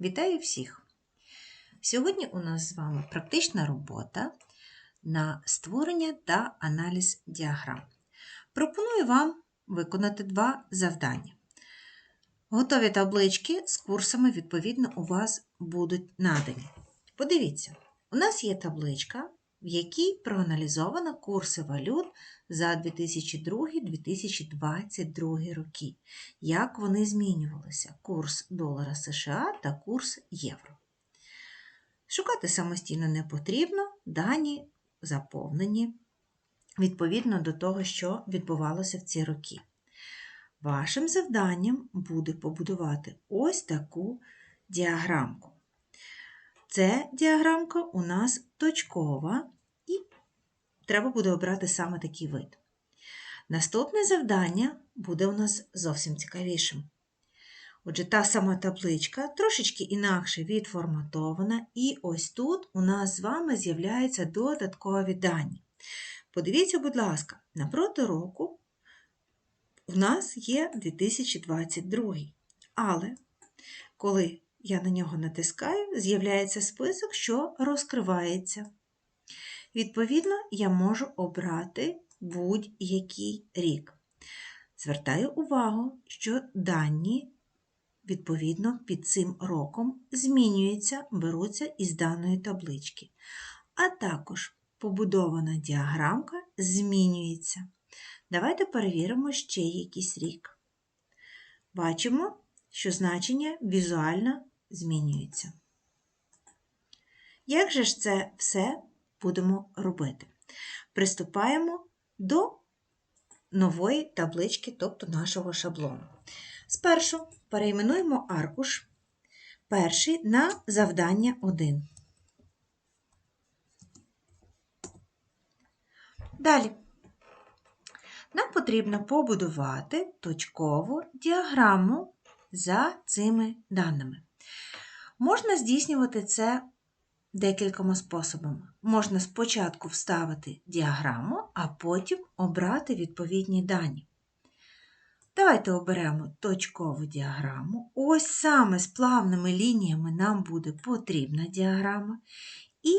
Вітаю всіх! Сьогодні у нас з вами практична робота на створення та аналіз діаграм. Пропоную вам виконати два завдання. Готові таблички з курсами, відповідно, у вас будуть надані. Подивіться, у нас є табличка, в якій проаналізовано курси валют за 2002-2022 роки, як вони змінювалися курс долара США та курс євро. Шукати самостійно не потрібно, дані заповнені відповідно до того, що відбувалося в ці роки. Вашим завданням буде побудувати ось таку діаграмку. Це діаграмка у нас точкова, треба буде обрати саме такий вид. Наступне завдання буде у нас зовсім цікавішим. Отже, та сама табличка трошечки інакше відформатована, і ось тут у нас з вами з'являються додаткові дані. Подивіться, будь ласка, напроти року в нас є 2022. Але коли я на нього натискаю, з'являється список, що розкривається. Відповідно, я можу обрати будь-який рік. Звертаю увагу, що дані, відповідно, під цим роком змінюються, беруться із даної таблички. А також побудована діаграмка змінюється. Давайте перевіримо ще якийсь рік. Бачимо, що значення візуально змінюється. Як же ж це все будемо робити? Приступаємо до нової таблички, тобто нашого шаблону. Спершу перейменуємо аркуш перший на завдання 1. Далі. Нам потрібно побудувати точкову діаграму за цими даними. Можна здійснювати це декількома способами. Можна спочатку вставити діаграму, а потім обрати відповідні дані. Давайте оберемо точкову діаграму. Ось саме з плавними лініями нам буде потрібна діаграма. І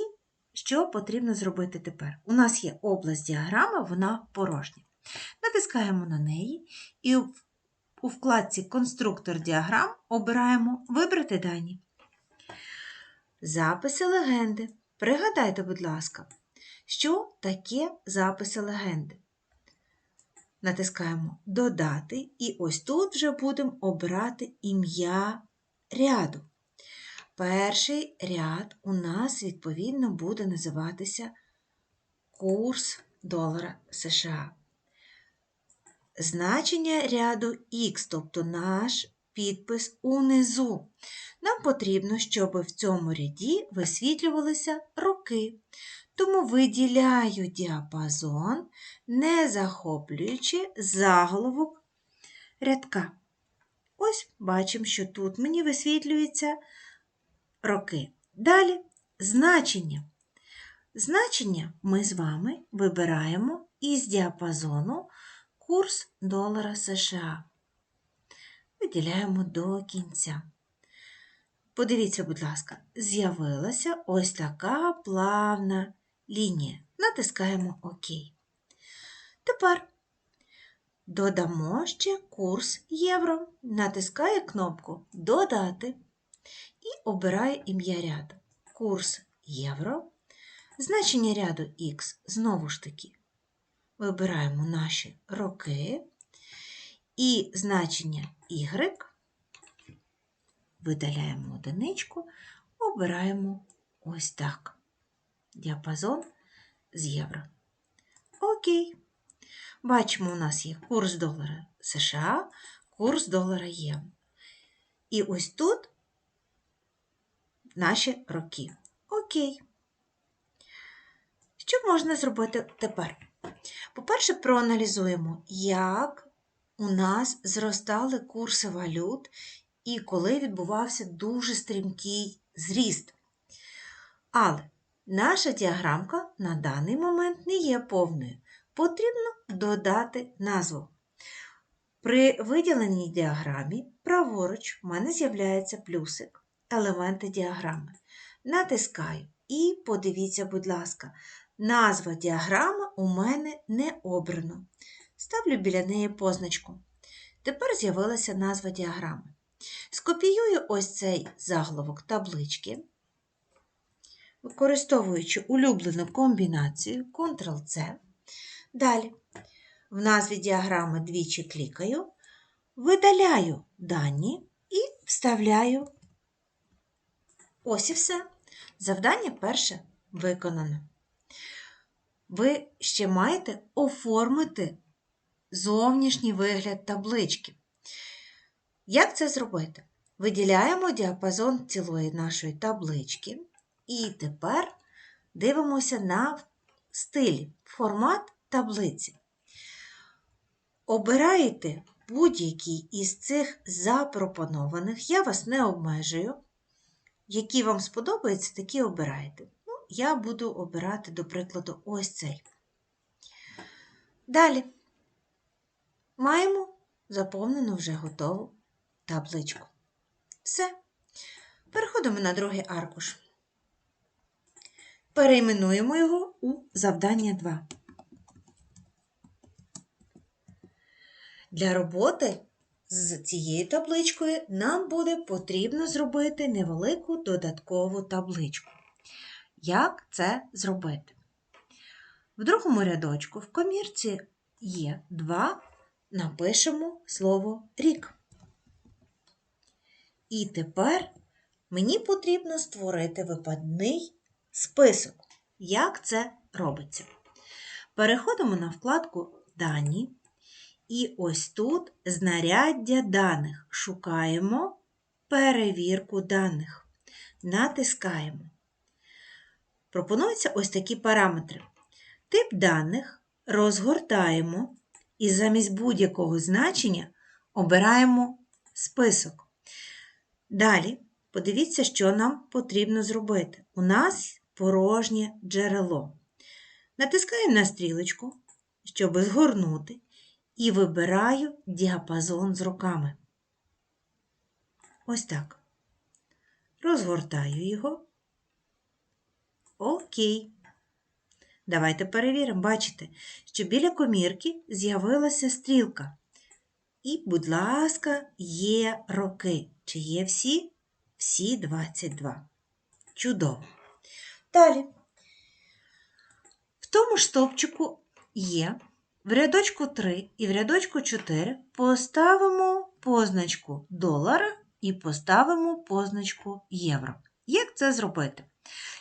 що потрібно зробити тепер? У нас є область діаграми, вона порожня. Натискаємо на неї і у вкладці Конструктор діаграм обираємо Вибрати дані. Записи легенди. Пригадайте, будь ласка, що таке записи легенди. Натискаємо Додати, і ось тут вже будемо обирати ім'я ряду. Перший ряд у нас, відповідно, буде називатися курс долара США. Значення ряду Х, тобто наш підпис унизу. Нам потрібно, щоб в цьому ряді висвітлювалися роки. Тому виділяю діапазон, не захоплюючи заголовок рядка. Ось бачимо, що тут мені висвітлюються роки. Далі значення. Значення ми з вами вибираємо із діапазону курс долара США. Виділяємо до кінця. Подивіться, будь ласка, з'явилася ось така плавна лінія. Натискаємо ОК. Тепер додамо ще курс євро. Натискає кнопку Додати і обирає ім'я ряду. Курс євро. Значення ряду Х знову ж таки. Вибираємо наші роки і значення Y видаляємо одиничку, обираємо ось так. Діапазон з євро. Окей. Бачимо, у нас є курс долара США, курс долара євро. І ось тут наші роки. Окей. Що можна зробити тепер? По-перше, проаналізуємо, як у нас зростали курси валют і коли відбувався дуже стрімкий зріст. Але наша діаграмка на даний момент не є повною. Потрібно додати назву. При виділеній діаграмі праворуч в мене з'являється плюсик. елементи діаграми. Натискаю і подивіться, будь ласка, назва діаграми у мене не обрано. Ставлю біля неї позначку. Тепер з'явилася назва діаграми. Скопіюю ось цей заголовок таблички, використовуючи улюблену комбінацію Ctrl-C. Далі в назві діаграми двічі клікаю, видаляю дані і вставляю. Ось і все. Завдання перше виконано. Ви ще маєте оформити зовнішній вигляд таблички. Як це зробити? Виділяємо діапазон цілої нашої таблички. І тепер дивимося на стиль, формат таблиці. Обираєте будь-який із цих запропонованих, я вас не обмежую. Які вам сподобаються, такі обираєте. Ну, я буду обирати, до прикладу, ось цей. Далі маємо заповнену вже готову табличку. Все. Переходимо на другий аркуш. Перейменуємо його у завдання 2. Для роботи з цією табличкою нам буде потрібно зробити невелику додаткову табличку. Як це зробити? В другому рядочку в комірці є 2, напишемо слово рік. І тепер мені потрібно створити випадний список. Як це робиться? Переходимо на вкладку Дані. І ось тут знаряддя даних. Шукаємо перевірку даних. Натискаємо. Пропонуються ось такі параметри. Тип даних розгортаємо і замість будь-якого значення обираємо список. Далі подивіться, що нам потрібно зробити. У нас порожнє джерело. Натискаємо на стрілочку, щоб згорнути і вибираю діапазон з руками. Ось так. Розгортаю його. Окей. Давайте перевіримо. Бачите, що біля комірки з'явилася стрілка. І, будь ласка, є роки. Чи є всі? Всі 22. Чудово. Далі. В тому ж стовпчику є в рядочку 3 і в рядочку 4 поставимо позначку долара і поставимо позначку євро. Як це зробити?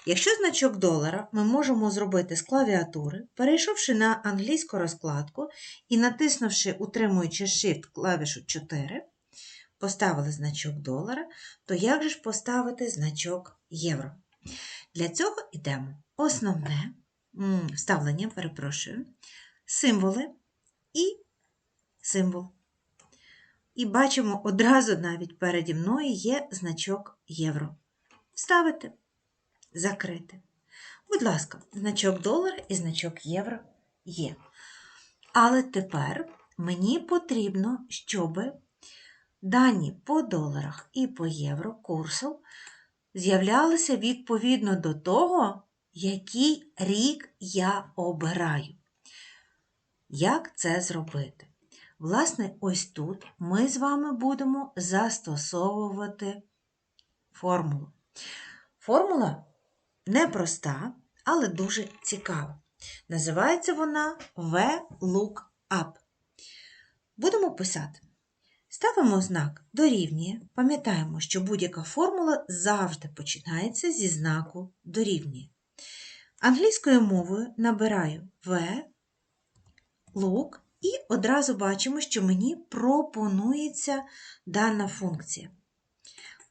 Якщо значок долара ми можемо зробити з клавіатури, перейшовши на англійську розкладку і натиснувши, утримуючи Shift клавішу 4, поставили значок долара, то як же ж поставити значок євро? Для цього йдемо основне вставлення, перепрошую, символи і символ. І бачимо, одразу навіть переді мною є значок євро. Вставити, закрити. Будь ласка, значок долара і значок євро є. Але тепер мені потрібно, щоб дані по доларах і по євро курсу з'являлися відповідно до того, який рік я обираю. Як це зробити? Власне, ось тут ми з вами будемо застосовувати формулу. Формула непроста, але дуже цікава. Називається вона VLOOKUP. Будемо писати. Ставимо знак дорівнює. Пам'ятаємо, що будь-яка формула завжди починається зі знаку дорівнює. Англійською мовою набираю V, look і одразу бачимо, що мені пропонується дана функція.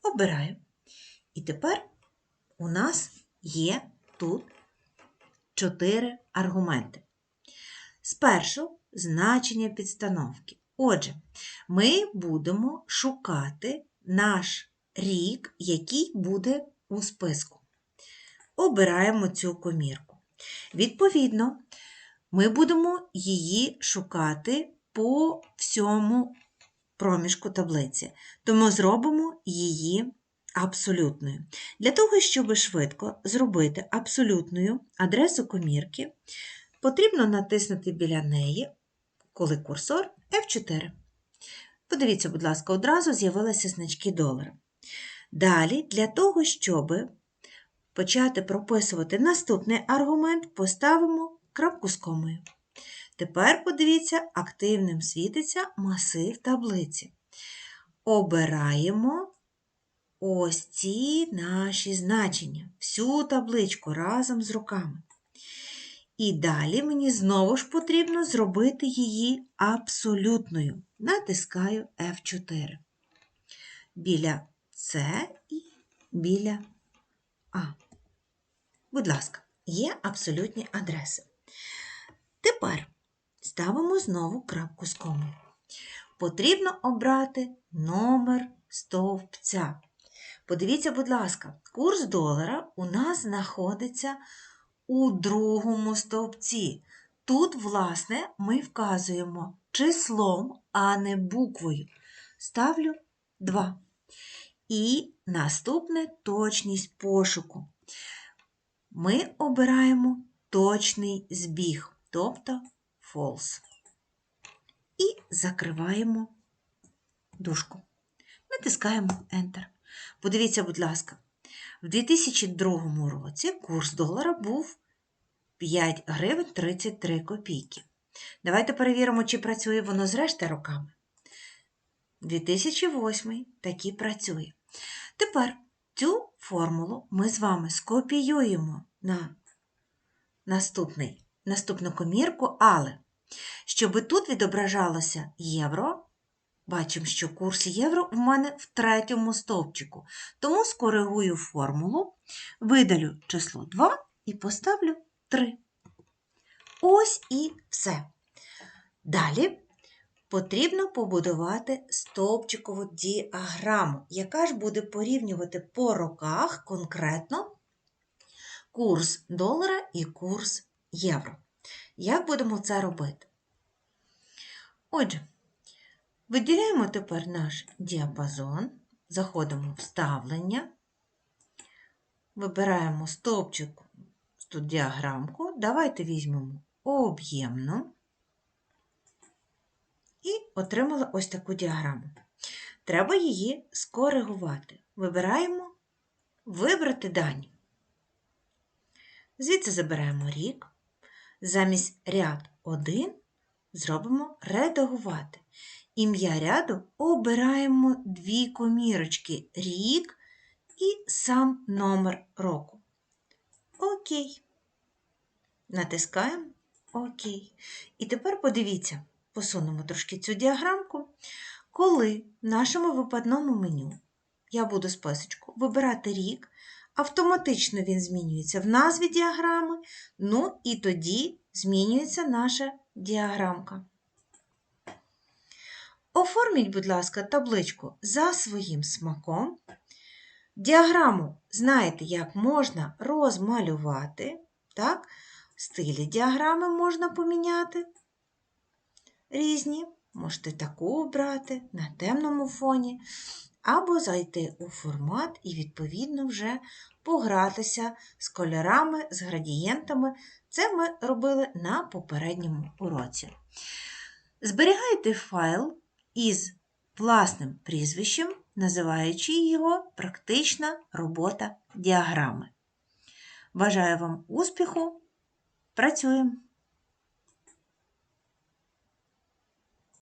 Обираю. І тепер у нас є тут чотири аргументи. Спершу значення підстановки. Отже, ми будемо шукати наш рік, який буде у списку. Обираємо цю комірку. Відповідно, ми будемо її шукати по всьому проміжку таблиці, тому зробимо її абсолютною. Для того, щоб швидко зробити абсолютною адресу комірки, потрібно натиснути біля неї, коли курсор F4. Подивіться, будь ласка, одразу з'явилися значки долара. Далі, для того, щоб почати прописувати наступний аргумент, поставимо крапку з комою. Тепер подивіться, активним світиться масив таблиці. Обираємо ось ці наші значення, всю табличку разом з руками. І далі мені знову ж потрібно зробити її абсолютною. Натискаю F4. Біля С і біля А. Будь ласка, є абсолютні адреси. Тепер ставимо знову крапку з комою. Потрібно обрати номер стовпця. Подивіться, будь ласка, курс долара у нас знаходиться у другому стовпці. Тут, власне, ми вказуємо числом, а не буквою. Ставлю 2. І наступне точність пошуку. Ми обираємо точний збіг, тобто false. І закриваємо дужку. Натискаємо Enter. Подивіться, будь ласка, в 2002 році курс долара був 5 гривень 33 копійки. Давайте перевіримо, чи працює воно з решти роками. 2008 таки працює. Тепер цю формулу ми з вами скопіюємо на наступний, наступну комірку, але щоб тут відображалося євро, бачимо, що курс євро в мене в третьому стовпчику. Тому скоригую формулу, видалю число 2 і поставлю 3. Ось і все. Далі потрібно побудувати стовпчикову діаграму, яка ж буде порівнювати по роках конкретно курс долара і курс євро. Як будемо це робити? Отже, виділяємо тепер наш діапазон, заходимо в вставлення, вибираємо стовпчик, тут діаграмку, давайте візьмемо об'ємну і отримали ось таку діаграму. Треба її скоригувати. Вибираємо Вибрати дані. Звідси забираємо рік. Замість ряд 1 зробимо редагувати. Ім'я ряду обираємо дві комірочки рік і сам номер року. Окей. Натискаємо ОК. І тепер подивіться, посунемо трошки цю діаграмку. Коли в нашому випадному меню я буду списочку вибирати рік, автоматично він змінюється в назві діаграми, ну і тоді змінюється наша діаграмка. Оформіть, будь ласка, табличку за своїм смаком. Діаграму знаєте, як можна розмалювати. Так? Стилі діаграми можна поміняти. Різні. Можете таку обрати на темному фоні, або зайти у формат і, відповідно, вже погратися з кольорами, з градієнтами. Це ми робили на попередньому уроці. Зберігайте файл із власним прізвищем, називаючи його практична робота діаграми. Бажаю вам успіху! Працюємо!